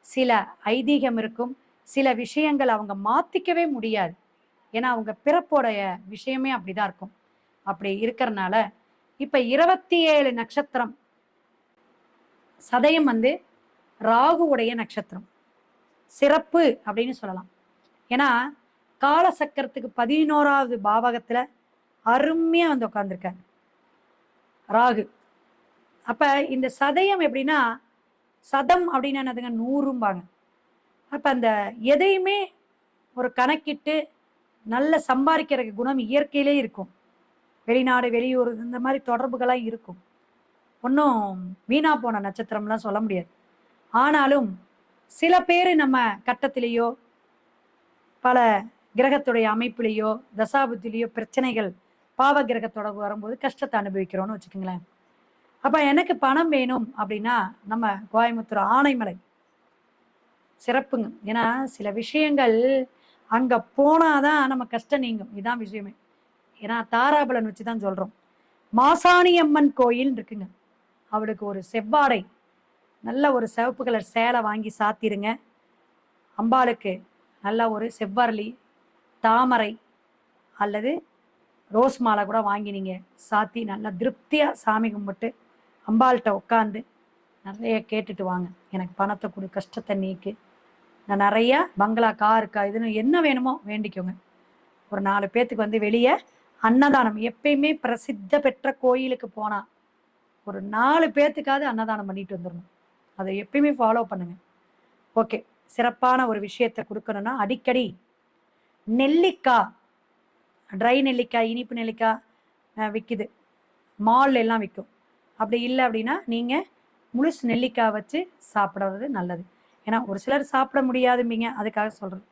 சில ஐதீகம் இருக்கும் சில விஷயங்கள் அவங்க மாத்திக்கவே முடியாது. ஏன்னா அவங்க பிறப்போடைய விஷயமே அப்படிதான் இருக்கும். அப்படி இருக்கிறனால இப்ப இருபத்தி ஏழு நட்சத்திரம் சதயம் வந்து ராகுவுடைய நட்சத்திரம். சிறப்பு அப்படின்னு சொல்லலாம். ஏன்னா காலசக்கரத்துக்கு பதினோராவது பாவகத்துல அருமையா வந்து உட்கார்ந்துருக்காரு. ராகு. அப்ப இந்த சதயம் எப்படின்னா சதம் அப்படின்னு என்னதுங்க? நூறும்பாங்க. அப்போ அந்த எதையுமே ஒரு கணக்கிட்டு நல்ல சம்பாதிக்கிற குணம் இயற்கையிலே இருக்கும். வெளிநாடு வெளியூர் இந்த மாதிரி தொடர்புகளாக இருக்கும். ஒன்றும் வீணா போன நட்சத்திரம்லாம் சொல்ல முடியாது. ஆனாலும் சில பேர் நம்ம கட்டத்திலேயோ பல கிரகத்துடைய அமைப்பிலேயோ தசாபுத்திலேயோ பிரச்சனைகள் பாவ கிரகத்தோட வரும்போது கஷ்டத்தை அனுபவிக்கிறோன்னு வச்சுக்கோங்களேன். அப்ப எனக்கு பணம் வேணும் அப்படின்னா நம்ம கோயம்புத்தூர் ஆனைமலை. சிறப்புங்க. ஏன்னா சில விஷயங்கள் அங்க போனாதான் நம்ம கஷ்டம் நீங்கும். இதுதான் விஷயமே. ஏன்னா தாராபலன் வச்சு தான் சொல்றோம். மாசாணி அம்மன் கோயில் இருக்குங்க. அவளுக்கு ஒரு செவ்வாடை. நல்ல ஒரு சிவப்பு கலர் சேலை வாங்கி சாத்திருங்க. அம்பாளுக்கு நல்ல ஒரு செவ்வரளி தாமரை அல்லது ரோஸ் மாலை கூட வாங்கி நீங்கள் சாத்தி நல்லா திருப்தியாக சாமி கும்பிட்டு அம்பாள்கிட்ட உட்காந்து நிறைய கேட்டுட்டு வாங்க. எனக்கு பணத்தை கொடு கஷ்டத்தை நீக்கு. நான் நிறைய பங்களா கார் இருக்கா இதுன்னு என்ன வேணுமோ வேண்டிக்கோங்க. ஒரு நாலு பேர்த்துக்கு வந்து வெளியே அன்னதானம். எப்பயுமே பிரசித்த பெற்ற கோயிலுக்கு போனா ஒரு நாலு பேர்த்துக்காவது அன்னதானம் பண்ணிட்டு வந்துடணும் அதை எப்பயுமே ஃபாலோ பண்ணுங்க. ஓகே சிறப்பான ஒரு விஷயத்தை கொடுக்கணும்னா அடிக்கடி நெல்லிக்காய் ட்ரை நெல்லிக்காய் இனிப்பு நெல்லிக்காய் விற்கிது மால் மால்ல எல்லாம் விற்கும் அப்படி இல்லை அப்படின்னா நீங்கள் முழுசு நெல்லிக்காய் வச்சு சாப்பிடுறது நல்லது. ஏன்னா ஒரு சிலர் சாப்பிட முடியாதும்பீங்க அதுக்காக சொல்கிறேன்